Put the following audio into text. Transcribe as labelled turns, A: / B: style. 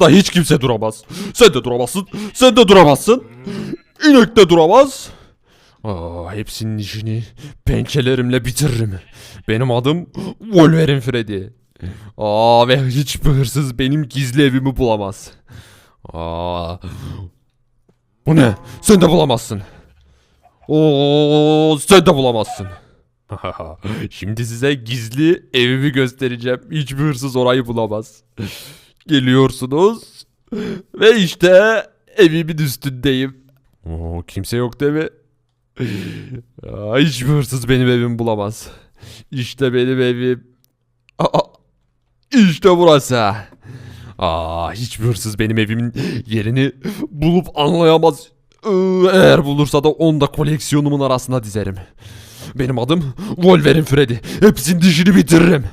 A: Da hiç kimse duramaz. Sen de duramazsın. Sen de duramazsın. İnek de duramaz. Aa, hepsinin işini pençelerimle bitiririm. Benim adım Wolverine Freddy. Aa, ve hiçbir hırsız benim gizli evimi bulamaz. Aa, bu ne? Sen de bulamazsın. Oo, sen de bulamazsın. Şimdi size gizli evimi göstereceğim. Hiçbir hırsız orayı bulamaz. Geliyorsunuz. Ve işte evimin üstündeyim. Oo, kimse yok değil mi? Aa, hiçbir hırsız benim evimi bulamaz. İşte benim evim. Aa, işte burası. Aa, hiçbir hırsız benim evimin yerini bulup anlayamaz. Ee, Eğer bulursa da onu da koleksiyonumun arasına dizerim. Benim adım Wolverine Freddy. Hepsinin dişini bitiririm.